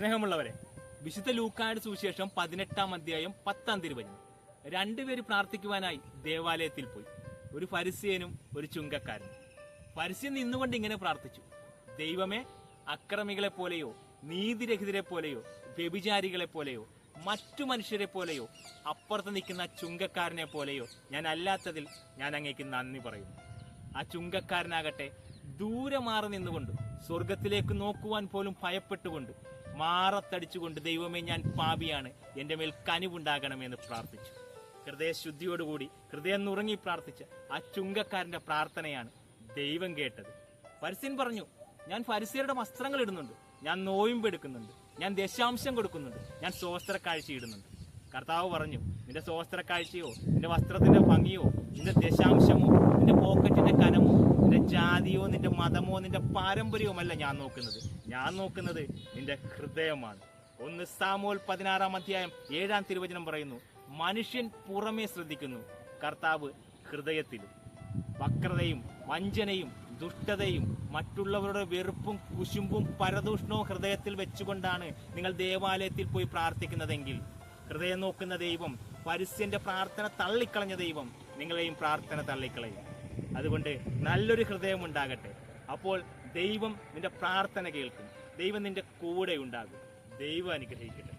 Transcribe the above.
സ്നേഹമുള്ളവരെ വിശുദ്ധ ലൂക്കായുടെ സുവിശേഷം പതിനെട്ടാം അധ്യായം പത്താം തിരുവചനം. രണ്ടുപേര് പ്രാർത്ഥിക്കുവാനായി ദേവാലയത്തിൽ പോയി. ഒരു ഫരിസ്യനും ഒരു ചുങ്കക്കാരനും. ഫരിസ്യൻ നിന്നുകൊണ്ട് ഇങ്ങനെ പ്രാർത്ഥിച്ചു. ദൈവമേ അക്രമികളെ പോലെയോ നീതിരഹിതരെ പോലെയോ വ്യഭിചാരികളെ പോലെയോ മറ്റു മനുഷ്യരെ പോലെയോ അപ്പുറത്ത് നിൽക്കുന്ന ചുങ്കക്കാരനെ പോലെയോ ഞാൻ അല്ലാത്തതിൽ ഞാൻ അങ്ങേക്ക് നന്ദി പറയുന്നു. ആ ചുങ്കക്കാരനാകട്ടെ ദൂരെ മാറി നിന്നുകൊണ്ട് സ്വർഗത്തിലേക്ക് നോക്കുവാൻ പോലും ഭയപ്പെട്ടുകൊണ്ട് മാറത്തടിച്ചുകൊണ്ട് ദൈവമേ ഞാൻ പാപിയാണ്. എന്റെ മേൽ കനിവുണ്ടാകണമെന്ന് പ്രാർത്ഥിച്ചു. ഹൃദയശുദ്ധിയോടുകൂടി ഹൃദയം നുറങ്ങി പ്രാർത്ഥിച്ച ആ ചുങ്കക്കാരന്റെ പ്രാർത്ഥനയാണ് ദൈവം കേട്ടത്. പരസ്യൻ പറഞ്ഞു ഞാൻ ഫരിസയരുടെ വസ്ത്രങ്ങൾ ഇടുന്നുണ്ട്. ഞാൻ നോയിമ്പ് എടുക്കുന്നുണ്ട്. ഞാൻ ദശാംശം കൊടുക്കുന്നുണ്ട്. ഞാൻ സ്വസ്ത്ര കാഴ്ച ഇടുന്നുണ്ട് കർത്താവ് പറഞ്ഞു നിന്റെ സ്വസ്ത്ര കാഴ്ചയോ നിന്റെ വസ്ത്രത്തിന്റെ ഭംഗിയോ നിന്റെ ദശാംശമോ നിന്റെ ജാതിയോ നിന്റെ മതമോ നിന്റെ പാരമ്പര്യവുമല്ല ഞാൻ നോക്കുന്നത്. ഞാൻ നോക്കുന്നത് നിന്റെ ഹൃദയമാണ്. ഒന്ന് സാമോൽ പതിനാറാം അധ്യായം ഏഴാം തിരുവചനം പറയുന്നു മനുഷ്യൻ പുറമേ ശ്രദ്ധിക്കുന്നു കർത്താവ് ഹൃദയത്തിലും. വക്രതയും വഞ്ചനയും ദുഷ്ടതയും മറ്റുള്ളവരുടെ വെറുപ്പും കുശുമ്പും പരദൂഷണവും ഹൃദയത്തിൽ വെച്ചുകൊണ്ടാണ് നിങ്ങൾ ദേവാലയത്തിൽ പോയി പ്രാർത്ഥിക്കുന്നതെങ്കിൽ. ഹൃദയം നോക്കുന്ന ദൈവം പരസ്യന്റെ പ്രാർത്ഥന തള്ളിക്കളഞ്ഞ ദൈവം നിങ്ങളെയും പ്രാർത്ഥന തള്ളിക്കളയും. അതുകൊണ്ട് നല്ലൊരു ഹൃദയം ഉണ്ടാകട്ടെ. അപ്പോൾ ദൈവം നിന്റെ പ്രാർത്ഥന കേൾക്കും. ദൈവം നിന്റെ കൂടെ ഉണ്ടാകും. ദൈവം അനുഗ്രഹിക്കട്ടെ.